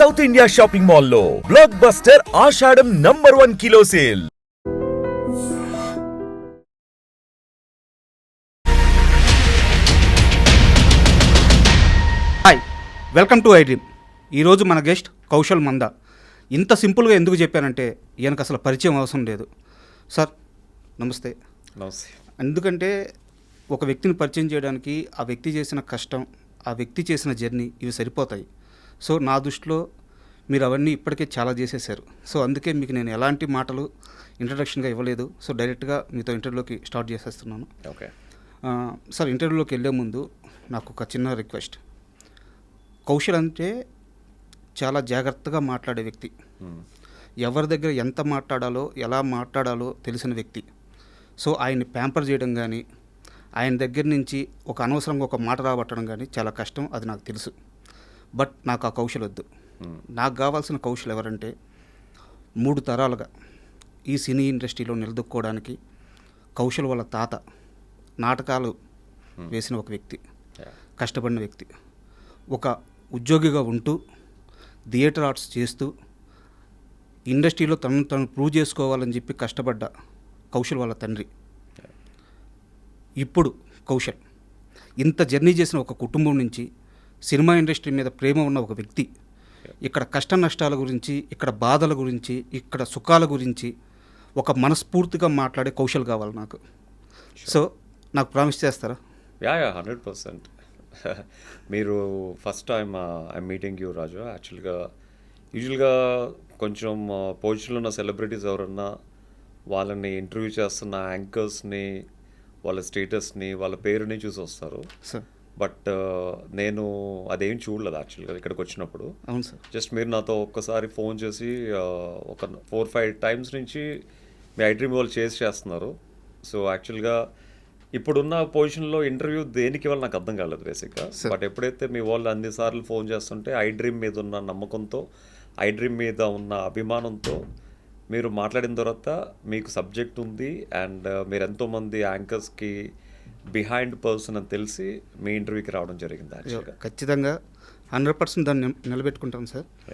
South India shopping మాల్లో blockbuster Ashadham number one kilo sale hi welcome to I dream ఈరోజు మన guest Kaushal మంద. ఇంత సింపుల్గా ఎందుకు చెప్పానంటే ఈయనకు అసలు పరిచయం అవసరం లేదు. సార్ నమస్తే. నమస్తే. ఎందుకంటే ఒక వ్యక్తిని పరిచయం చేయడానికి ఆ వ్యక్తి చేసిన కష్టం ఆ వ్యక్తి చేసిన జర్నీ ఇవి సరిపోతాయి. సో నా దృష్టిలో మీరు అవన్నీ ఇప్పటికే చాలా చేసేసారు సో అందుకే మీకు నేను ఎలాంటి మాటలు ఇంట్రడక్షన్గా ఇవ్వలేదు. సో డైరెక్ట్గా మీతో ఇంటర్వ్యూలోకి స్టార్ట్ చేసేస్తున్నాను. ఓకే. సార్ ఇంటర్వ్యూలోకి వెళ్ళే ముందు నాకు ఒక చిన్న రిక్వెస్ట్. కౌశల్ అంటే చాలా జాగ్రత్తగా మాట్లాడే వ్యక్తి. ఎవరి దగ్గర ఎంత మాట్లాడాలో ఎలా మాట్లాడాలో తెలిసిన వ్యక్తి. సో ఆయన్ని ప్యాంపర్ చేయడం కానీ ఆయన దగ్గర నుంచి ఒక అనవసరంగా ఒక మాట రాబట్టడం కానీ చాలా కష్టం అది నాకు తెలుసు. బట్ నాకు ఆ కౌశల్ వద్దు. నాకు కావాల్సిన కౌశల్ ఎవరంటే మూడు తరాలుగా ఈ సినీ ఇండస్ట్రీలో నిలదొక్కోవడానికి కౌశల్ వాళ్ళ తాత నాటకాలు వేసిన ఒక వ్యక్తి కష్టపడిన వ్యక్తి. ఒక ఉద్యోగిగా ఉంటూ థియేటర్ ఆర్ట్స్ చేస్తూ ఇండస్ట్రీలో తనను తను ప్రూవ్ చేసుకోవాలని చెప్పి కష్టపడ్డ కౌశల్ వాళ్ళ తండ్రి. ఇప్పుడు కౌశల్ ఇంత జర్నీ చేసిన ఒక కుటుంబం నుంచి సినిమా ఇండస్ట్రీ మీద ప్రేమ ఉన్న ఒక వ్యక్తి. ఇక్కడ కష్ట నష్టాల గురించి ఇక్కడ బాధల గురించి ఇక్కడ సుఖాల గురించి ఒక మనస్ఫూర్తిగా మాట్లాడే కౌశల్ కావాలి నాకు. సో నాకు ప్రామిస్ చేస్తారా? యా యా హండ్రెడ్ పర్సెంట్ మీరు first time I meeting you Raju యాక్చువల్గా యూజువల్గా కొంచెం పొజిషన్లో ఉన్న సెలబ్రిటీస్ ఎవరన్నా వాళ్ళని ఇంటర్వ్యూ చేస్తున్న యాంకర్స్ని వాళ్ళ స్టేటస్ని వాళ్ళ పేరుని చూసి వస్తారు. సార్ బట్ నేను అదేం చూడలేదు యాక్చువల్గా ఇక్కడికి వచ్చినప్పుడు. అవును సార్. జస్ట్ మీరు నాతో ఒక్కసారి ఫోన్ చేసి ఒక ఫోర్ ఫైవ్ టైమ్స్ నుంచి మీ ఐ డ్రీమ్ వాళ్ళు చేసి చేస్తున్నారు. సో యాక్చువల్గా ఇప్పుడున్న పొజిషన్లో ఇంటర్వ్యూ దేనికి ఇవ్వాలి నాకు అర్థం కాలేదు బేసిక్గా బట్ ఎప్పుడైతే మీ వాళ్ళు అన్నిసార్లు ఫోన్ చేస్తుంటే ఐ డ్రీమ్ మీద ఉన్న నమ్మకంతో ఐ డ్రీమ్ మీద ఉన్న అభిమానంతో మీరు మాట్లాడిన తర్వాత మీకు సబ్జెక్ట్ ఉంది. అండ్ మీరు ఎంతోమంది యాంకర్స్కి బిహైండ్ పర్సన్ అని తెలిసి మీ ఇంటర్వ్యూకి రావడం జరిగింది ఖచ్చితంగా హండ్రెడ్ పర్సెంట్ దాన్ని నిల- నిలబెట్టుకుంటాం సార్.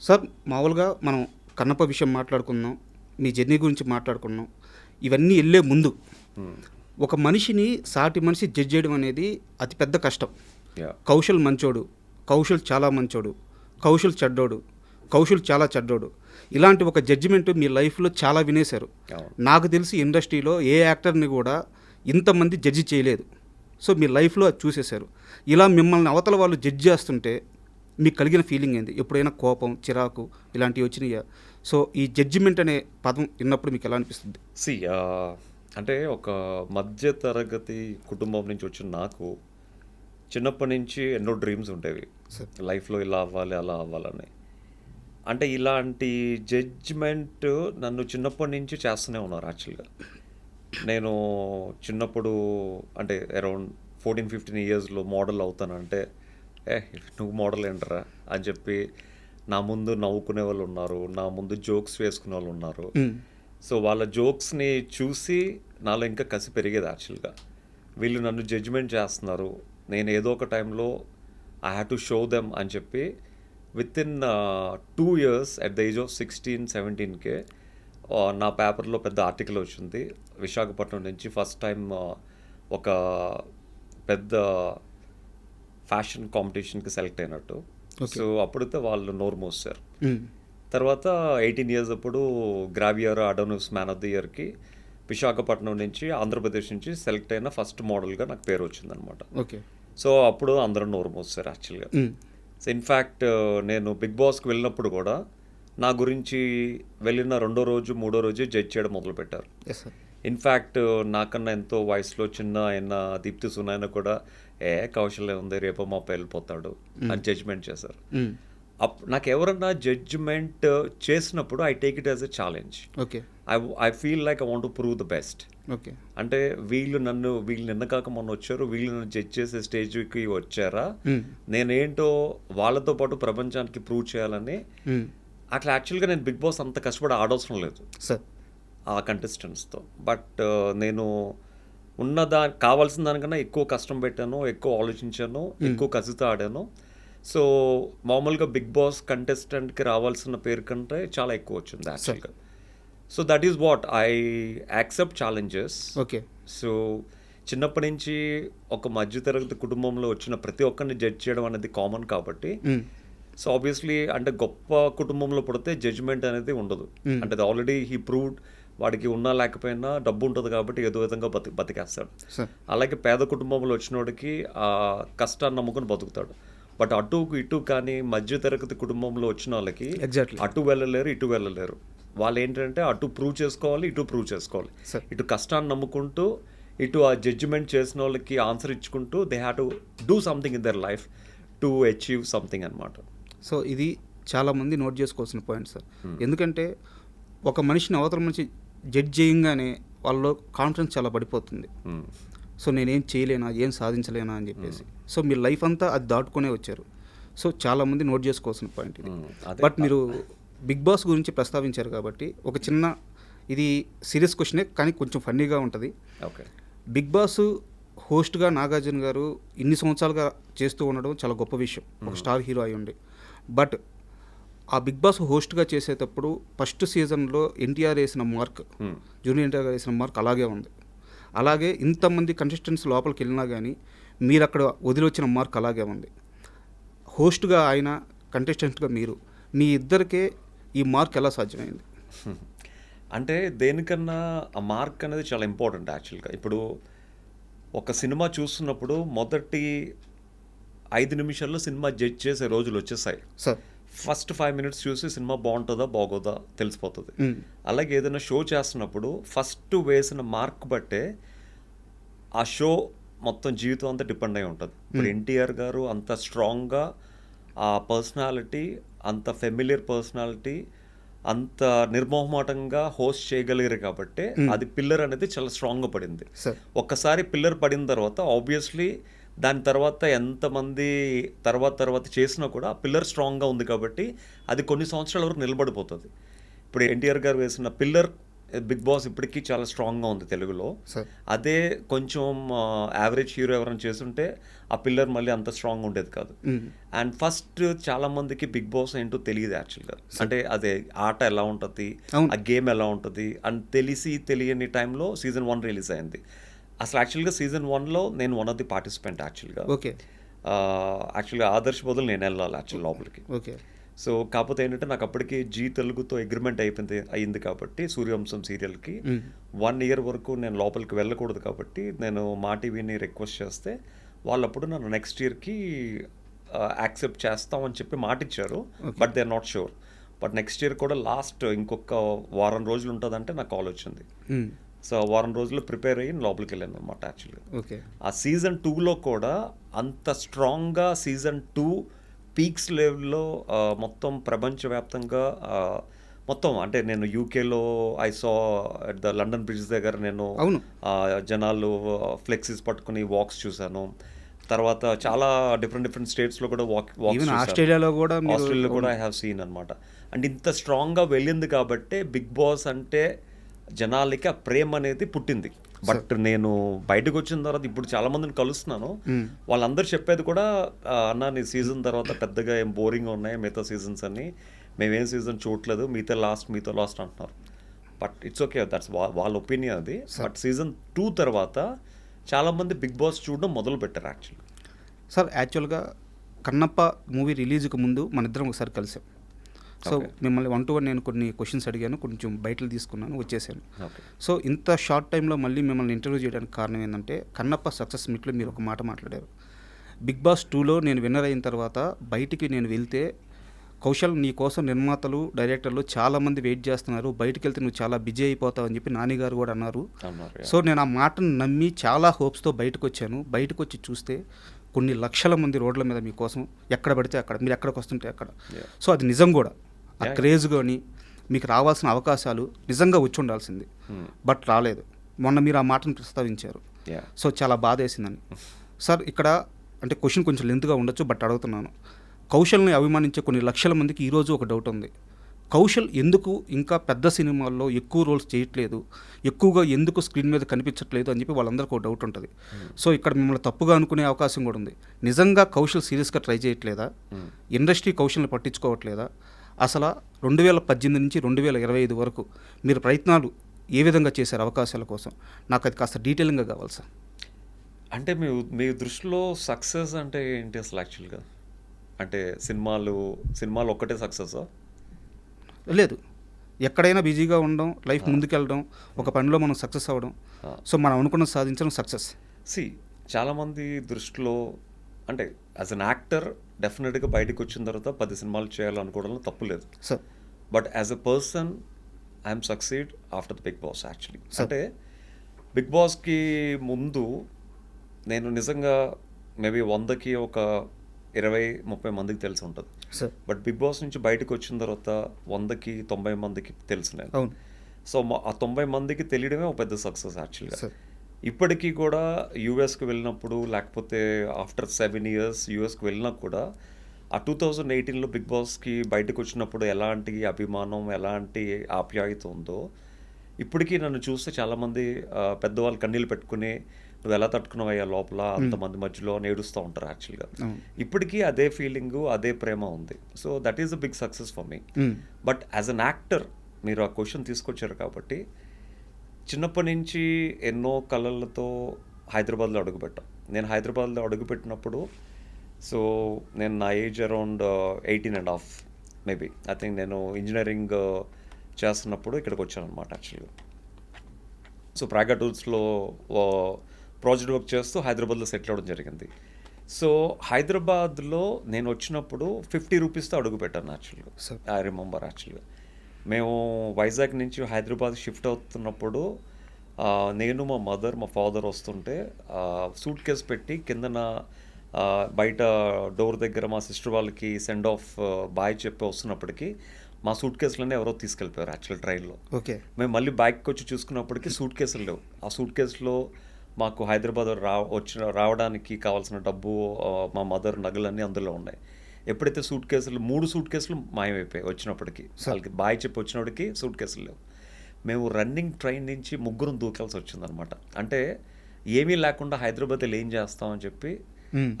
సార్ మామూలుగా మనం కన్నప్ప విషయం మాట్లాడుకుందాం మీ జర్నీ గురించి మాట్లాడుకున్నాం ఇవన్నీ వెళ్ళే ముందు ఒక మనిషిని సాటి మనిషి జడ్జ్ చేయడం అనేది అతిపెద్ద కష్టం. కౌశల్ మంచోడు కౌశల్ చాలా మంచోడు కౌశల్ చెడ్డోడు కౌశల్ చాలా చెడ్డోడు. ఇలాంటి ఒక జడ్జిమెంట్ మీ లైఫ్లో చాలా వినేశారు. నాకు తెలిసి ఇండస్ట్రీలో ఏ యాక్టర్ని కూడా ఇంతమంది జడ్జి చేయలేదు. సో మీ లైఫ్లో అది చూసేశారు. ఇలా మిమ్మల్ని అవతల వాళ్ళు జడ్జి చేస్తుంటే మీకు కలిగిన ఫీలింగ్ ఏంది? ఎప్పుడైనా కోపం చిరాకు ఇలాంటివి వచ్చినాయా? సో ఈ జడ్జిమెంట్ అనే పదం విన్నప్పుడు మీకు ఎలా అనిపిస్తుంది? సి అంటే ఒక మధ్య తరగతి కుటుంబం నుంచి వచ్చిన నాకు చిన్నప్పటి నుంచి ఎన్నో డ్రీమ్స్ ఉండేవి. లైఫ్లో ఇలా అవ్వాలి అలా అవ్వాలని. అంటే ఇలాంటి జడ్జ్మెంట్ నన్ను చిన్నప్పటి నుంచి చేస్తూనే ఉన్నారు యాక్చువల్గా. నేను చిన్నప్పుడు అంటే అరౌండ్ ఫోర్టీన్ ఫిఫ్టీన్ ఇయర్స్లో మోడల్ అవుతానంటే ఏ నువ్వు మోడల్ ఏంటరా? అని చెప్పి నా ముందు నవ్వుకునే వాళ్ళు ఉన్నారు నా ముందు జోక్స్ వేసుకునే వాళ్ళు ఉన్నారు. సో వాళ్ళ జోక్స్ని చూసి నాలో ఇంకా కసి పెరిగేది యాక్చువల్గా వీళ్ళు నన్ను జడ్జిమెంట్ చేస్తున్నారు. నేను ఏదో ఒక టైంలో I have to show them అని చెప్పి within two years at the age of sixteen సెవెంటీన్కే నా పేపర్లో పెద్ద ఆర్టికల్ వచ్చింది విశాఖపట్నం నుంచి ఫస్ట్ టైం ఒక పెద్ద ఫ్యాషన్ కాంపిటీషన్కి సెలెక్ట్ అయినట్టు. సో అప్పుడైతే వాళ్ళు నోరు మోస్తారు తర్వాత ఎయిటీన్ ఇయర్స్ అప్పుడు Gravier Adonis man of the ఇయర్కి విశాఖపట్నం నుంచి ఆంధ్రప్రదేశ్ నుంచి సెలెక్ట్ అయిన ఫస్ట్ మోడల్గా నాకు పేరు వచ్చిందనమాట ఓకే. సో అప్పుడు అందరూ నోరు మోస్తారు యాక్చువల్గా. సో ఇన్ఫ్యాక్ట్ నేను బిగ్ బాస్కి వెళ్ళినప్పుడు కూడా నా గురించి వెళ్ళిన రెండో రోజు మూడో రోజు జడ్జ్ చేయడం మొదలుపెట్టారు. ఇన్ఫ్యాక్ట్ నాకన్నా ఎంతో వయసులో చిన్న అయిన దీప్తి సునాయన కూడా ఏ కౌశల్యం ఉంది రేపు మా వెళ్ళిపోతాడు అని జడ్జ్మెంట్ చేశారు. అప్ నాకు ఎవరన్నా జడ్జ్మెంట్ చేసినప్పుడు I take it as a challenge okay I I feel like I want to prove the best okay అంటే వీళ్ళు నన్ను వీళ్ళు నిన్న కాక మొన్న వచ్చారు వీళ్ళు నన్ను జడ్జ్ చేసే స్టేజ్కి వచ్చారా? నేనేంటో వాళ్ళతో పాటు ప్రపంచానికి ప్రూవ్ చేయాలని అట్లా యాక్చువల్గా నేను బిగ్ బాస్ అంత కష్టపడి ఆడవసరం లేదు. సార్. ఆ కంటెస్టెంట్స్తో బట్ నేను ఉన్న దా కావాల్సిన దానికన్నా ఎక్కువ కష్టం పెట్టాను ఎక్కువ ఆలోచించాను ఎక్కువ కసితో ఆడాను. సో మామూలుగా బిగ్ బాస్ కంటెస్టెంట్కి రావాల్సిన పేరు కంటే చాలా ఎక్కువ వచ్చింది యాక్చువల్గా so that is what I accept challenges okay. So చిన్నప్పటి నుంచి ఒక మధ్యతరగతి కుటుంబంలో వచ్చిన ప్రతి ఒక్కరిని జడ్జ్ చేయడం అనేది కామన్ కాబట్టి మ్మ్. సో ఆబ్వియస్లీ అంటే గొప్ప కుటుంబంలో పుడితే జడ్జ్మెంట్ అనేది ఉండదు. అంటే అది ఆల్రెడీ హీ ప్రూవ్డ్ వాడికి ఉన్నా లేకపోయినా డబ్బు ఉంటుంది కాబట్టి ఏదో విధంగా బతి బతికేస్తాడు. అలాగే పేద కుటుంబంలో వచ్చినోడికి ఆ కష్టాన్ని నమ్ముకుని బతుకుతాడు. బట్ అటు ఇటు కానీ మధ్యతరగతి కుటుంబంలో వచ్చిన వాళ్ళకి. అటు వెళ్ళలేరు ఇటు వెళ్ళలేరు. వాళ్ళు ఏంటంటే అటు ప్రూవ్ చేసుకోవాలి ఇటు ప్రూవ్ చేసుకోవాలి. ఇటు కష్టాన్ని నమ్ముకుంటూ ఇటు ఆ జడ్జిమెంట్ చేసిన వాళ్ళకి ఆన్సర్ ఇచ్చుకుంటూ they have to do something in their life to achieve something అనమాట సో ఇది చాలామంది నోట్ చేసుకోవాల్సిన పాయింట్ సార్ ఎందుకంటే ఒక మనిషిని అవతల మనిషి జడ్జ్ చేయంగానే వాళ్ళలో కాన్ఫిడెన్స్ చాలా పడిపోతుంది. సో నేనేం చేయలేనా ఏం సాధించలేనా అని చెప్పేసి. సో మీ లైఫ్ అంతా అది దాటుకునే వచ్చారు. సో చాలామంది నోట్ చేసుకోవాల్సిన పాయింట్ ఇది. Hmm. బట్ మీరు బిగ్ బాస్ గురించి ప్రస్తావించారు కాబట్టి ఒక చిన్న ఇది సీరియస్ క్వశ్చనే కానీ కొంచెం ఫన్నీగా ఉంటుంది. ఓకే బిగ్ బాస్ హోస్ట్గా నాగార్జున గారు ఇన్ని సంవత్సరాలుగా చేస్తూ ఉండడం చాలా గొప్ప విషయం. ఒక స్టార్ హీరో అయి ఉండి. బట్ ఆ బిగ్ బాస్ హోస్ట్గా చేసేటప్పుడు ఫస్ట్ సీజన్లో ఎన్టీఆర్ వేసిన మార్క్ జూనియర్ ఎన్టీఆర్ వేసిన మార్క్ అలాగే ఉంది. అలాగే ఇంతమంది కంటెస్టెంట్స్ లోపలికి వెళ్ళినా కానీ మీరు అక్కడ వదిలొచ్చిన మార్క్ అలాగే ఉంది. హోస్ట్గా ఆయన కంటెస్టెంట్గా మీరు మీ ఇద్దరికే ఈ మార్క్ ఎలా సాధ్యమైంది? అంటే దేనికన్నా ఆ మార్క్ అనేది చాలా ఇంపార్టెంట్ యాక్చువల్గా ఇప్పుడు ఒక సినిమా చూస్తున్నప్పుడు మొదటి ఐదు నిమిషాల్లో సినిమా జడ్జ్ చేసే రోజులు వచ్చేసాయి. సార్. ఫస్ట్ ఫైవ్ మినిట్స్ చూసి సినిమా బాగుంటుందా బాగోదా తెలిసిపోతుంది. అలాగే ఏదైనా షో చేస్తున్నప్పుడు ఫస్ట్ వేసిన మార్క్ బట్టే ఆ షో మొత్తం జీవితం అంతా డిపెండ్ అయి ఉంటుంది. ఇప్పుడు ఎన్టీఆర్ గారు అంత స్ట్రాంగ్గా ఆ పర్సనాలిటీ అంత ఫెమిలియర్ పర్సనాలిటీ అంత నిర్మోహమాటంగా హోస్ట్ చేయగలిగారు కాబట్టి అది పిల్లర్ అనేది చాలా స్ట్రాంగ్గా పడింది. సార్. ఒక్కసారి పిల్లర్ పడిన తర్వాత ఆబ్వియస్లీ దాని తర్వాత ఎంతమంది తర్వాత తర్వాత చేసినా కూడా ఆ పిల్లర్ స్ట్రాంగ్గా ఉంది కాబట్టి అది కొన్ని సంవత్సరాల వరకు నిలబడిపోతుంది. ఇప్పుడు ఎన్టీఆర్ గారు వేసిన పిల్లర్ బిగ్ బాస్ ఇప్పటికీ చాలా స్ట్రాంగ్గా ఉంది తెలుగులో. అదే కొంచెం యావరేజ్ హీరో ఎవరైనా చేస్తుంటే ఆ పిల్లర్ మళ్ళీ అంత స్ట్రాంగ్ ఉండేది కాదు. అండ్ ఫస్ట్ చాలా మందికి బిగ్ బాస్ ఏంటో తెలియదు యాక్చువల్గా. అంటే అదే ఆట ఎలా ఉంటుంది. ఆ గేమ్ ఎలా ఉంటుంది అని తెలిసి తెలియని టైంలో సీజన్ వన్ రిలీజ్ అయింది. అసలు యాక్చువల్గా సీజన్ వన్లో నేను వన్ ఆఫ్ ది పార్టిసిపెంట్ యాక్చువల్గా ఓకే. యాక్చువల్గా ఆదర్శ్ బదులు నేను వెళ్ళాలి యాక్చువల్ లోపలికి. ఓకే. సో కాకపోతే ఏంటంటే నాకు అప్పటికి జీ తెలుగుతో అగ్రిమెంట్ అయిపోయింది అయింది కాబట్టి సూర్యవంశం సీరియల్కి. వన్ ఇయర్ వరకు నేను లోపలికి వెళ్ళకూడదు కాబట్టి నేను మా టీవీని రిక్వెస్ట్ చేస్తే వాళ్ళప్పుడు నన్ను నెక్స్ట్ ఇయర్కి యాక్సెప్ట్ చేస్తామని చెప్పి మాట ఇచ్చారు but they are not sure but next year కూడా లాస్ట్ ఇంకొక వారం రోజులు ఉంటుందంటే నాకు కాల్ వచ్చింది. సో వారం రోజులు ప్రిపేర్ అయ్యి లోపలికి వెళ్ళాను అనమాట యాక్చువల్గా ఓకే. ఆ సీజన్ టూలో కూడా అంత స్ట్రాంగ్గా సీజన్ టూ పీక్స్ లెవెల్లో మొత్తం ప్రపంచవ్యాప్తంగా మొత్తం అంటే నేను యూకేలో I saw at the London bridge దగ్గర నేను జనాలు ఫ్లెక్సీస్ పట్టుకుని వాక్స్ చూశాను. తర్వాత చాలా డిఫరెంట్ డిఫరెంట్ స్టేట్స్లో కూడా వాక్ వాక్స్ ఆస్ట్రేలియాలో కూడా ఆస్ట్రేలియాలో కూడా ఐ హ్యావ్ సీన్ అనమాట అండ్ ఇంత స్ట్రాంగ్గా వెళ్ళింది కాబట్టి బిగ్ బాస్ అంటే జనాలకి ఆ ప్రేమ అనేది పుట్టింది. బట్ నేను బయటకు వచ్చిన తర్వాత ఇప్పుడు చాలా మందిని కలుస్తున్నాను. వాళ్ళందరూ చెప్పేది కూడా "ఆ, అన్న నీ సీజన్ తర్వాత పెద్దగా ఏం బోరింగ్ ఉన్నాయి మిగతా సీజన్స్ అన్ని. మేమేం సీజన్ చూడట్లేదు మీతో లాస్ట్ మీతో లాస్ట్ అంటున్నారు. బట్ ఇట్స్ ఓకే దట్స్ వాళ్ళ ఒపీనియన్ అది. బట్ సీజన్ టూ తర్వాత చాలా మంది బిగ్ బాస్ చూడడం మొదలు పెట్టారు యాక్చువల్లీ సార్ యాక్చువల్గా కన్నప్ప మూవీ రిలీజ్కి ముందు మన ఇద్దరం ఒకసారి కలిసాం. సో. మిమ్మల్ని వన్ టు వన్ నేను కొన్ని క్వశ్చన్స్ అడిగాను కొంచెం బయటలు తీసుకున్నాను వచ్చేసాను. సో ఇంత షార్ట్ టైంలో మళ్ళీ మిమ్మల్ని ఇంటర్వ్యూ చేయడానికి కారణం ఏంటంటే కన్నప్ప సక్సెస్ మీట్లో మీరు ఒక మాట మాట్లాడారు. బిగ్ బాస్ టూలో నేను విన్నర్ అయిన తర్వాత బయటికి నేను వెళ్తే కౌశల్ నీ కోసం నిర్మాతలు డైరెక్టర్లు చాలామంది వెయిట్ చేస్తున్నారు. బయటికి వెళ్తే నువ్వు చాలా బిజీ అయిపోతావు అని చెప్పి నాని గారు కూడా అన్నారు. సో నేను ఆ మాటను నమ్మి చాలా హోప్స్తో బయటకు వచ్చాను. బయటకు వచ్చి చూస్తే కొన్ని లక్షల మంది రోడ్ల మీద మీకోసం ఎక్కడ పడితే అక్కడ మీరు ఎక్కడికి వస్తుంటే అక్కడ. సో అది నిజం కూడా. ఆ. క్రేజ్ కానీ మీకు రావాల్సిన అవకాశాలు నిజంగా వచ్చి ఉండాల్సింది. Hmm. బట్ రాలేదు. మొన్న మీరు ఆ మాటను ప్రస్తావించారు. సో చాలా బాధ వేసిందని సార్ ఇక్కడ అంటే క్వశ్చన్ కొంచెం లెంత్గా ఉండొచ్చు బట్ అడుగుతున్నాను. కౌశల్ని అభిమానించే కొన్ని లక్షల మందికి ఈరోజు ఒక డౌట్ ఉంది. కౌశల్ ఎందుకు ఇంకా పెద్ద సినిమాల్లో ఎక్కువ రోల్స్ చేయట్లేదు ఎక్కువగా ఎందుకు స్క్రీన్ మీద కనిపించట్లేదు అని చెప్పి వాళ్ళందరికీ ఒక డౌట్ ఉంటుంది. సో ఇక్కడ మిమ్మల్ని తప్పుగా అనుకునే అవకాశం కూడా ఉంది. నిజంగా కౌశల్ సీరియస్గా ట్రై చేయట్లేదా? ఇండస్ట్రీ కౌశల్ని పట్టించుకోవట్లేదా? అసలు రెండు వేల పద్దెనిమిది నుంచి రెండు వేల ఇరవై ఐదు వరకు మీరు ప్రయత్నాలు ఏ విధంగా చేశారు అవకాశాల కోసం? నాకు అది కాస్త డీటెయిలింగ్గా కావాలి సార్. అంటే మీ మీ దృష్టిలో సక్సెస్ అంటే ఏంటి అసలు యాక్చువల్గా? అంటే సినిమాలు సినిమాలు ఒక్కటే సక్సెసా? లేదు. ఎక్కడైనా బిజీగా ఉండడం లైఫ్ ముందుకెళ్ళడం ఒక పనిలో మనం సక్సెస్ అవ్వడం. సో మనం అనుకున్నది సాధించడం సక్సెస్. సి చాలామంది దృష్టిలో అంటే యాజ్ అన్ యాక్టర్ డెఫినెట్గా బయటకు వచ్చిన తర్వాత పది సినిమాలు చేయాలనుకోవడంలో తప్పు లేదు. Sir but as a person I'm succeed after the Bigg Boss actually. అంటే బిగ్ బాస్కి ముందు నేను నిజంగా మేబీ వందకి ఒక ఇరవై ముప్పై మందికి తెలిసి ఉంటుంది. బట్ బిగ్ బాస్ నుంచి బయటకు వచ్చిన తర్వాత వందకి తొంభై మందికి తెలుసు నేను. అవును. సో ఆ తొంభై మందికి తెలియడమే ఒక పెద్ద సక్సెస్ యాక్చువల్గా సార్ ఇప్పటికీ కూడా యూఎస్కి వెళ్ళినప్పుడు లేకపోతే ఆఫ్టర్ సెవెన్ ఇయర్స్ యూఎస్కి వెళ్ళినా కూడా ఆ టూ థౌజండ్ ఎయిటీన్లో బిగ్ బాస్కి బయటకు వచ్చినప్పుడు ఎలాంటి అభిమానం ఎలాంటి ఆప్యాయత ఉందో ఇప్పటికీ నన్ను చూస్తే చాలామంది పెద్దవాళ్ళు కన్నీళ్ళు పెట్టుకుని నువ్వు ఎలా తట్టుకున్నావయ్యా లోపల? అంతమంది మధ్యలో అని ఏడుస్తూ ఉంటారు యాక్చువల్గా. ఇప్పటికీ అదే ఫీలింగ్ అదే ప్రేమ ఉంది. So that is a big success for me. But as an actor మీరు ఆ క్వశ్చన్ తీసుకొచ్చారు కాబట్టి చిన్నప్పటి నుంచి ఎన్నో కళలతో హైదరాబాద్లో అడుగుపెట్టాం. నేను హైదరాబాద్లో అడుగుపెట్టినప్పుడు సో నేను నా age around eighteen and half maybe. I think నేను ఇంజనీరింగ్ చేస్తున్నప్పుడు ఇక్కడికి వచ్చాను అనమాట యాక్చువల్గా. సో ప్రాగా టూల్స్లో ప్రాజెక్ట్ వర్క్ చేస్తూ హైదరాబాద్లో సెటిల్ అవ్వడం జరిగింది. సో హైదరాబాద్లో నేను వచ్చినప్పుడు ఫిఫ్టీ రూపీస్తో అడుగు పెట్టాను యాక్చువల్గా. ఐ రిమెంబర్ యాక్చువల్గా. మేము వైజాగ్ నుంచి హైదరాబాద్ షిఫ్ట్ అవుతున్నప్పుడు నేను మా మదర్ మా ఫాదర్ వస్తుంటే సూట్ కేస్ పెట్టి కిందన బయట డోర్ దగ్గర మా సిస్టర్ వాళ్ళకి సెండ్ ఆఫ్ బాయ్ చెప్పి వస్తున్నప్పటికీ మా సూట్ కేసులన్నీ ఎవరో తీసుకెళ్ళిపోయారు యాక్చువల్ ట్రైన్లో. ఓకే. మేము మళ్ళీ బ్యాగ్కి వచ్చి చూసుకున్నప్పటికీ సూట్ కేసులు లేవు. ఆ సూట్ కేసులో మాకు హైదరాబాద్ రా వచ్చిన రావడానికి కావాల్సిన డబ్బు మా మదర్ నగలన్నీ అందులో ఉన్నాయి. ఎప్పుడైతే సూట్ కేసులు మూడు సూట్ కేసులు మాయమైపోయాయి వచ్చినప్పటికి. వాళ్ళకి బాయ్ చెప్పి వచ్చినప్పటికి సూట్ కేసులు లేవు. మేము రన్నింగ్ ట్రైన్ నుంచి ముగ్గురం దూకాల్సి వచ్చిందనమాట అంటే ఏమీ లేకుండా హైదరాబాద్లో ఏం చేస్తామని చెప్పి.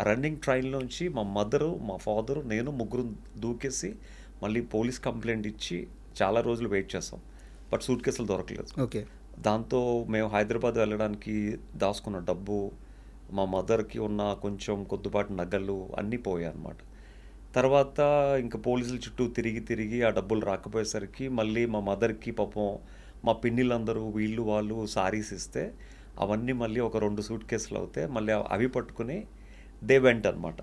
రన్నింగ్ ట్రైన్లోంచి మా మదరు మా ఫాదరు నేను ముగ్గురు దూకేసి మళ్ళీ పోలీస్ కంప్లైంట్ ఇచ్చి చాలా రోజులు వెయిట్ చేస్తాం. బట్ సూట్ కేసులు దొరకలేదు. ఓకే. దాంతో మేము హైదరాబాద్ వెళ్ళడానికి దాచుకున్న డబ్బు మా మదర్కి ఉన్న కొంచెం కొద్దిపాటి నగలు అన్నీ పోయాయి అన్నమాట తర్వాత ఇంకా పోలీసుల చుట్టూ తిరిగి తిరిగి ఆ డబ్బులు రాకపోయేసరికి మళ్ళీ మా మదర్కి పాపం మా పిన్నిలందరూ వీళ్ళు వాళ్ళు సారీస్ ఇస్తే అవన్నీ మళ్ళీ ఒక రెండు సూట్ కేసులు అవుతే మళ్ళీ అవి పట్టుకుని దే వెంట అనమాట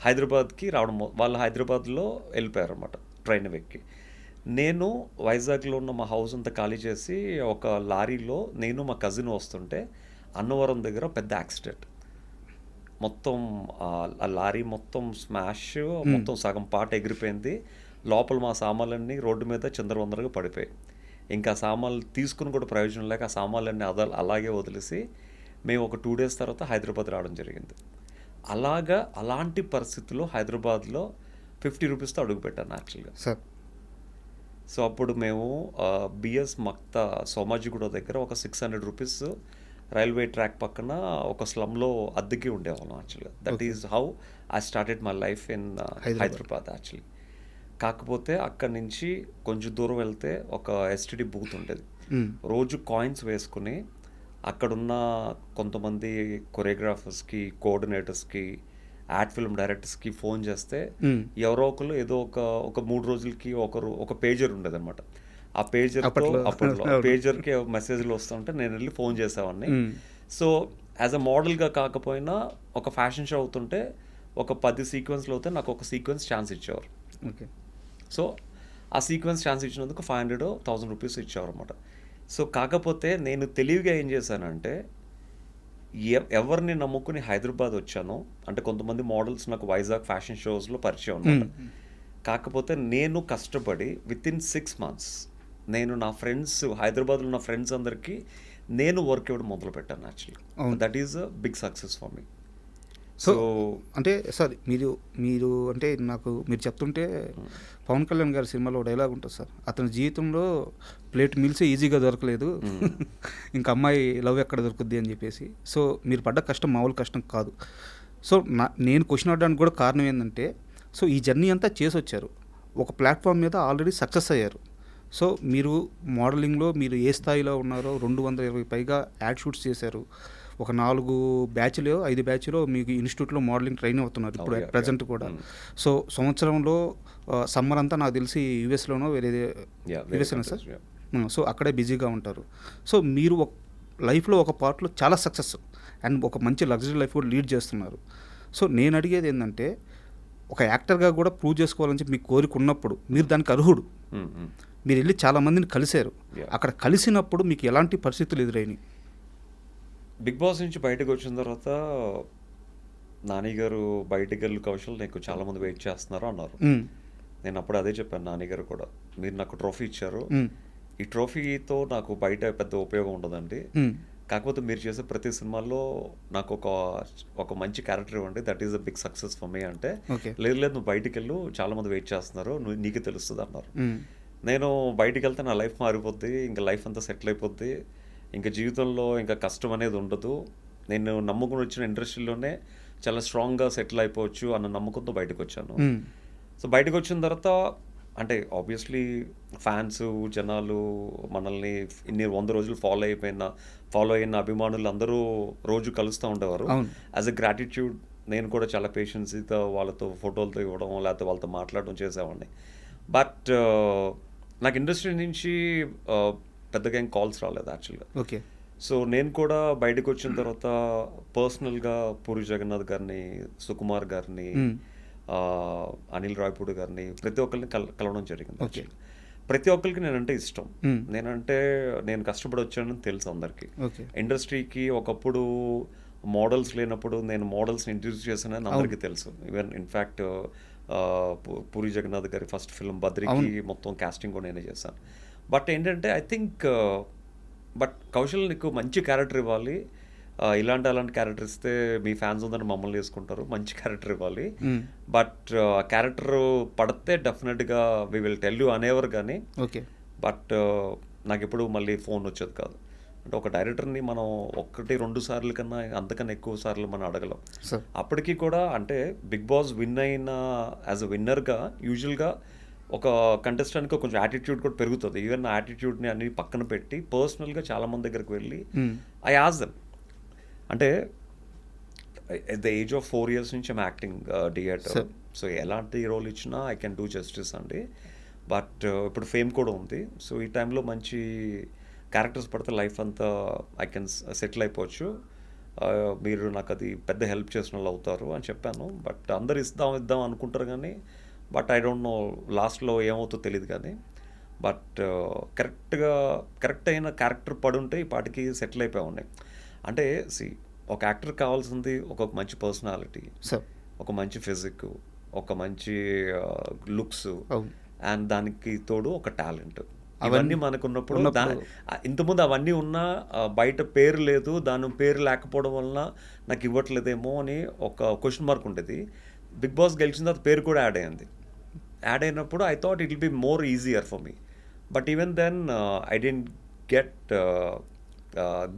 హైదరాబాద్కి రావడం వాళ్ళు హైదరాబాద్లో వెళ్ళిపోయారు అనమాట ట్రైన్ ఎక్కి. నేను వైజాగ్లో ఉన్న మా హౌస్ అంతా ఖాళీ చేసి ఒక లారీలో నేను మా కజిన్ వస్తుంటే అన్నవరం దగ్గర పెద్ద యాక్సిడెంట్ మొత్తం ఆ లారీ మొత్తం స్మాష్ మొత్తం సగం పాట ఎగిరిపోయింది. లోపల మా సామాన్లన్నీ రోడ్డు మీద చిందరవందరగా పడిపోయాయి. ఇంకా సామాన్లు తీసుకుని కూడా ప్రయోజనం లేక ఆ సామాన్లన్నీ అద అలాగే వదిలేసి మేము ఒక టూ డేస్ తర్వాత హైదరాబాద్ రావడం జరిగింది. అలాగా అలాంటి పరిస్థితుల్లో హైదరాబాద్లో ఫిఫ్టీ రూపీస్తో అడుగుపెట్టాను యాక్చువల్గా. సార్. సో అప్పుడు మేము బిఎస్ మక్తా సోమాజిగూడ దగ్గర ఒక six hundred rupees railway track పక్కన ఒక స్లమ్లో అద్దెకి ఉండేవాళ్ళం యాక్చువల్గా that is how I started my life in Hyderabad. Actually కాకపోతే అక్కడి నుంచి కొంచెం దూరం వెళ్తే ఒక ఎస్టిడి బూత్ ఉండేది మ్మ్. రోజు కాయిన్స్ వేసుకుని అక్కడున్న కొంతమంది కొరియోగ్రాఫర్స్కి కోఆర్డినేటర్స్కి యాడ్ ఫిల్మ్ డైరెక్టర్స్కి ఫోన్ చేస్తే మ్మ్. ఎవరో ఒకరు ఏదో ఒక ఒక మూడు రోజులకి ఒకరు ఒక పేజర్ ఉండేది అనమాట ఆ పేజర్ అప్పట్లో. పేజర్కి మెసేజ్లు వస్తుంటే నేను వెళ్ళి ఫోన్ చేసేవాడిని. సో యాజ్ అ మోడల్గా కాకపోయినా ఒక ఫ్యాషన్ షో అవుతుంటే ఒక పది సీక్వెన్స్లు అవుతే నాకు ఒక సీక్వెన్స్ ఛాన్స్ ఇచ్చేవారు. ఓకే. సో ఆ సీక్వెన్స్ ఛాన్స్ ఇచ్చినందుకు ఫైవ్ హండ్రెడ్ థౌసండ్ రూపీస్ ఇచ్చేవారు అనమాట సో కాకపోతే నేను తెలివిగా ఏం చేశానంటే ఎవరిని నమ్ముకుని హైదరాబాద్ వచ్చానో అంటే కొంతమంది మోడల్స్ నాకు వైజాగ్ ఫ్యాషన్ షోస్లో పరిచయం అనమాట కాకపోతే నేను కష్టపడి విత్ ఇన్ సిక్స్ మంత్స్ నేను నా ఫ్రెండ్స్ హైదరాబాద్లో ఉన్న ఫ్రెండ్స్ అందరికీ నేను వర్క్ ఇవ్వడం మొదలు పెట్టాను యాక్చువల్లీ అవును. That is a big success for me so అంటే సార్ మీరు మీరు అంటే నాకు మీరు చెప్తుంటే పవన్ కళ్యాణ్ గారి సినిమాలో డైలాగ్ ఉంటుంది సార్. అతని జీవితంలో ప్లేట్ మీల్స్ ఈజీగా దొరకలేదు. ఇంకా అమ్మాయి లవ్ ఎక్కడ దొరుకుద్ది అని చెప్పేసి. సో మీరు పడ్డ కష్టం మామూలు కష్టం కాదు. సో నా నేను క్వశ్చన్ అడడానికి కూడా కారణం ఏంటంటే సో ఈ జర్నీ అంతా చేసి వచ్చారు ఒక ప్లాట్ఫామ్ మీద ఆల్రెడీ సక్సెస్ అయ్యారు. సో మీరు మోడలింగ్లో మీరు ఏ స్థాయిలో ఉన్నారో రెండు వందల ఇరవై పైగా యాడ్ షూట్స్ చేశారు. ఒక నాలుగు బ్యాచ్లో ఐదు బ్యాచ్లో మీకు ఇన్స్టిట్యూట్లో మోడలింగ్ ట్రైన్ అవుతున్నారు ఇప్పుడు ప్రజెంట్. కూడా. సో సంవత్సరంలో సమ్మర్ అంతా నాకు తెలిసి యూఎస్లోనో వేరే యూఎస్ఏనా సార్? సో అక్కడే బిజీగా ఉంటారు. సో మీరు ఒక లైఫ్లో ఒక పార్ట్లో చాలా సక్సెస్ అండ్ ఒక మంచి లగ్జరీ లైఫ్ కూడా లీడ్ చేస్తున్నారు. సో నేను అడిగేది ఏంటంటే ఒక యాక్టర్గా కూడా ప్రూవ్ చేసుకోవాలని చెప్పి మీ కోరిక ఉన్నప్పుడు మీరు దానికి అర్హుడు. మీరు వెళ్ళి చాలా మందిని కలిశారు. అక్కడ కలిసినప్పుడు మీకు ఎలాంటి పరిస్థితులు ఎదురైనాయి బిగ్ బాస్ నుంచి బయటకు వచ్చిన తర్వాత నాని గారు బయటకు వెళ్ళి కౌశల్ నీకు చాలా మంది వెయిట్ చేస్తున్నారు అన్నారు. నేను అప్పుడు అదే చెప్పాను నాని గారు కూడా మీరు నాకు ట్రోఫీ ఇచ్చారు. ఈ ట్రోఫీతో నాకు బయట పెద్ద ఉపయోగం ఉండదండి. కాకపోతే మీరు చేసే ప్రతి సినిమాల్లో నాకు ఒక ఒక మంచి క్యారెక్టర్ ఇవ్వండి that is the big success for me అంటే లేదు లేదు నువ్వు బయటికి వెళ్ళు చాలా మంది వెయిట్ చేస్తున్నారు నువ్వు నీకు తెలుస్తుంది అన్నారు. నేను బయటికి వెళ్తే నా లైఫ్ మారిపోద్ది ఇంకా లైఫ్ అంతా సెటిల్ అయిపోద్ది. ఇంకా జీవితంలో ఇంకా కష్టం అనేది ఉండదు. నేను నమ్ముకుని వచ్చిన ఇండస్ట్రీలోనే చాలా స్ట్రాంగ్గా సెటిల్ అయిపోవచ్చు అన్న నమ్మకంతో బయటకు వచ్చాను. సో బయటకు వచ్చిన తర్వాత అంటే ఆబ్వియస్లీ ఫ్యాన్స్ జనాలు మనల్ని ఇన్ని వంద రోజులు ఫాలో అయిపోయిన ఫాలో అయిన అభిమానులు అందరూ రోజు కలుస్తూ ఉండేవారు. యాజ్ ఎ గ్రాటిట్యూడ్ నేను కూడా చాలా పేషెన్సీతో వాళ్ళతో ఫోటోలతో ఇవ్వడం లేకపోతే వాళ్ళతో మాట్లాడడం చేసేవాడిని. బట్ నాకు ఇండస్ట్రీ నుంచి పెద్దగా ఏం కాల్స్ రాలేదు యాక్చువల్గా ఓకే. సో నేను కూడా బయటకు వచ్చిన తర్వాత పర్సనల్గా పూరి జగన్నాథ్ గారిని సుకుమార్ గారిని అనిల్ రాయపూడి గారిని ప్రతి ఒక్కరిని కల కలవడం జరిగింది. ప్రతి ఒక్కరికి నేనంటే ఇష్టం. నేనంటే నేను కష్టపడి వచ్చానని తెలుసు అందరికీ. ఇండస్ట్రీకి ఒకప్పుడు మోడల్స్ లేనప్పుడు నేను మోడల్స్ని ఇంట్రడ్యూస్ చేశానని అందరికీ తెలుసు. ఈవెన్ ఇన్ఫ్యాక్ట్ పూరి జగన్నాథ్ గారి ఫస్ట్ ఫిల్మ్ బద్రికి మొత్తం కాస్టింగ్ కూడా నేనే చేశాను. బట్ ఏంటంటే ఐ థింక్ బట్ కౌశల్ నీకు మంచి క్యారెక్టర్ ఇవ్వాలి. ఇలాంటి అలాంటి క్యారెక్టర్ ఇస్తే మీ ఫ్యాన్స్ అందరూ మమ్మల్ని వేసుకుంటారు. మంచి క్యారెక్టర్ ఇవ్వాలి. బట్ ఆ క్యారెక్టర్ పడితే డెఫినెట్గా వి విల్ టెల్ యూ అనేవారు కానీ ఓకే బట్ నాకు ఎప్పుడు మళ్ళీ ఫోన్ వచ్చేది కాదు. అంటే ఒక డైరెక్టర్ని మనం ఒక్కటి రెండు సార్లు కన్నా అంతకన్నా ఎక్కువ సార్లు మనం అడగలం. అప్పటికి కూడా అంటే బిగ్ బాస్ విన్ అయిన యాజ్ అ విన్నర్గా యూజువల్గా ఒక కంటెస్టెంట్కి కొంచెం యాటిట్యూడ్ కూడా పెరుగుతుంది. ఈవెన్ నా యాటిట్యూడ్ని అన్ని పక్కన పెట్టి పర్సనల్గా చాలా మంది దగ్గరికి వెళ్ళి. ఐ ఆజ్ దెమ్ అంటే at the age of four years నుంచి ఐమ్ యాక్టింగ్ థియేటర్. సో ఎలాంటి రోల్ ఇచ్చినా ఐ కెన్ డూ జస్టిస్ అండి. బట్ ఇప్పుడు ఫేమ్ కూడా ఉంది. సో ఈ టైంలో మంచి క్యారెక్టర్స్ పడితే లైఫ్ అంతా ఐ కెన్ సెటిల్ అయిపోవచ్చు. మీరు నాకు అది పెద్ద హెల్ప్ చేసిన వాళ్ళు అవుతారు అని చెప్పాను. బట్ అందరు ఇద్దాం ఇద్దాం అనుకుంటారు కానీ బట్ ఐ డోంట్ నో లాస్ట్లో ఏమవుతుందో తెలియదు కానీ బట్ కరెక్ట్గా కరెక్ట్ అయిన క్యారెక్టర్ పడుంటే ఈ పాటికి సెటిల్ అయిపోయి ఉన్నాయి అంటే సి ఒక యాక్టర్ కావాల్సింది ఒక మంచి పర్సనాలిటీ ఒక మంచి ఫిజిక్ ఒక మంచి లుక్స్ అండ్ దానికి తోడు ఒక టాలెంట్ అవన్నీ అవన్నీ మనకు ఉన్నప్పుడు ఉన్నప్పుడు- దా- ఆ, ఇంతకుముందు అవన్నీ ఉన్నా బయట పేరు లేదు దాని పేరు లేకపోవడం వలన నాకు ఇవ్వట్లేదేమో అని ఒక క్వశ్చన్ మార్క్ ఉండేది. బిగ్ బాస్ గెలిచిన తర్వాత పేరు కూడా యాడ్ అయింది. యాడ్ అయినప్పుడు I thought it will be more easier for me but even then I didn't get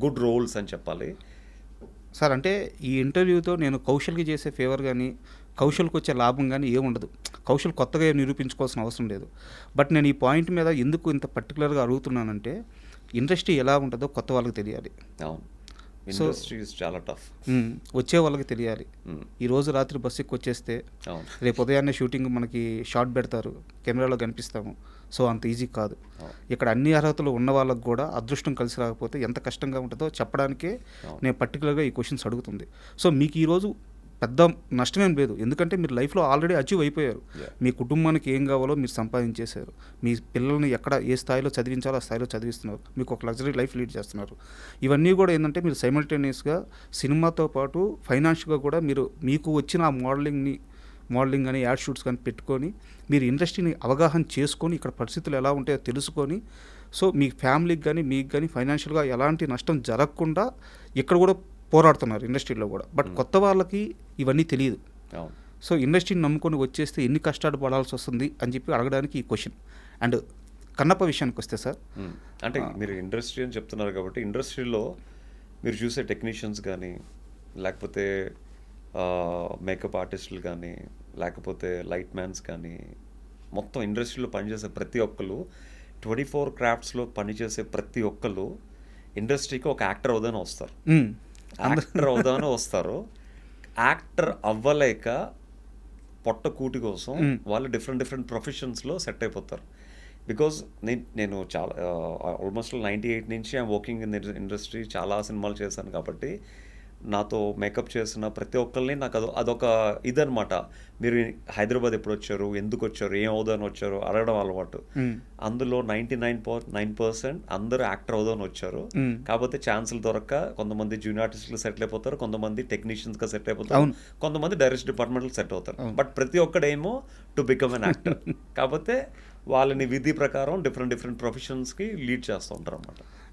good roles అని చెప్పాలి. సార్ అంటే ఈ ఇంటర్వ్యూతో నేను కౌశల్కి చేసే ఫేవర్ కానీ కౌశల్కి వచ్చే లాభం కానీ ఏముండదు కౌశల్ కొత్తగా నిరూపించుకోవాల్సిన అవసరం లేదు. బట్ నేను ఈ పాయింట్ మీద ఎందుకు ఇంత పర్టికులర్గా అడుగుతున్నానంటే ఇండస్ట్రీ ఎలా ఉంటుందో కొత్త వాళ్ళకి తెలియాలి. అవును. ఇండస్ట్రీస్ చాలా టఫ్. వచ్చే వాళ్ళకి తెలియాలి. ఈ రోజు రాత్రి బస్సు ఎక్కి వచ్చేస్తే అవును. రేపు ఉదయాన్నే షూటింగ్ మనకి షార్ట్ పెడతారు. కెమెరాలో కనిపిస్తాము. సో అంత ఈజీ కాదు. ఇక్కడ అన్ని అర్హతలు ఉన్న వాళ్ళకు కూడా అదృష్టం కలిసి రాకపోతే ఎంత కష్టంగా ఉంటుందో చెప్పడానికే. నేను పర్టికులర్గా ఈ క్వశ్చన్స్ అడుగుతుంది. సో మీకు ఈరోజు పెద్ద నష్టమేం లేదు. ఎందుకంటే మీరు లైఫ్లో ఆల్రెడీ అచీవ్ అయిపోయారు. మీ కుటుంబానికి ఏం కావాలో మీరు సంపాదించేశారు. మీ పిల్లల్ని ఎక్కడ ఏ స్థాయిలో చదివించాలో ఆ స్థాయిలో చదివిస్తున్నారు. మీకు ఒక లగ్జరీ లైఫ్ లీడ్ చేస్తున్నారు. ఇవన్నీ కూడా ఏంటంటే మీరు సైమల్టేనియస్గా సినిమాతో పాటు ఫైనాన్షియల్గా కూడా మీరు మీకు వచ్చిన ఆ మోడలింగ్ని మోడలింగ్ కానీ యాడ్ షూట్స్ కానీ పెట్టుకొని మీరు ఇండస్ట్రీని అవగాహన చేసుకొని ఇక్కడ పరిస్థితులు ఎలా ఉంటాయో తెలుసుకొని సో మీ ఫ్యామిలీకి కానీ మీకు కానీ ఫైనాన్షియల్గా ఎలాంటి నష్టం జరగకుండా ఇక్కడ కూడా పోరాడుతున్నారు ఇండస్ట్రీలో కూడా. బట్ కొత్త వాళ్ళకి ఇవన్నీ తెలియదు. సో ఇండస్ట్రీని నమ్ముకొని వచ్చేస్తే ఎన్ని కష్టాలు పడాల్సి వస్తుంది అని చెప్పి అడగడానికి ఈ క్వశ్చన్. అండ్ కన్నప్ప విషయానికి వస్తే సార్. అంటే మీరు ఇండస్ట్రీ అని చెప్తున్నారు కాబట్టి ఇండస్ట్రీలో మీరు చూసే టెక్నీషియన్స్ కానీ లేకపోతే మేకప్ ఆర్టిస్టులు కానీ లేకపోతే లైట్ మ్యాన్స్ కానీ మొత్తం ఇండస్ట్రీలో పనిచేసే ప్రతి ఒక్కరు ట్వంటీ ఫోర్ క్రాఫ్ట్స్లో పనిచేసే ప్రతి ఒక్కరు ఇండస్ట్రీకి ఒక యాక్టర్ అవుదాని వస్తారు. యాక్టర్ అవుదాని వస్తారు. యాక్టర్ అవ్వలేక పొట్ట కూటి కోసం వాళ్ళు డిఫరెంట్ డిఫరెంట్ ప్రొఫెషన్స్లో సెట్ అయిపోతారు. బికాజ్ నేను నేను చాలా ఆల్మోస్ట్ నైంటీ ఎయిట్ నుంచి ఐమ్ వర్కింగ్ ఇన్ ఇండస్ట్రీ చాలా సినిమాలు చేశాను కాబట్టి నాతో మేకప్ చేసిన ప్రతి ఒక్కరిని నాకు అదో అదొక ఇదనమాట మీరు హైదరాబాద్ ఎప్పుడు వచ్చారు ఎందుకు వచ్చారు ఏం అవుదాని వచ్చారు? అడగడం అలవాటు. అందులో నైంటీ నైన్ నైన్ పర్సెంట్ అందరూ యాక్టర్ అవుదాని వచ్చారు. కాకపోతే ఛాన్సులు దొరక్క కొంతమంది జూనియర్ ఆర్టిస్టులు సెటిల్ అయిపోతారు కొంతమంది టెక్నీషియన్స్గా సెట్ అయిపోతారు. కొంతమంది డైరెక్ట్ డిపార్ట్మెంట్ సెట్ అవుతారు. బట్ ప్రతి ఒక్కడేమో టు బికమ్ అన్ యాక్టర్. కాకపోతే వాళ్ళని విధి ప్రకారం డిఫరెంట్ డిఫరెంట్ ప్రొఫెషన్స్కి లీడ్ చేస్తూ ఉంటారు అనమాట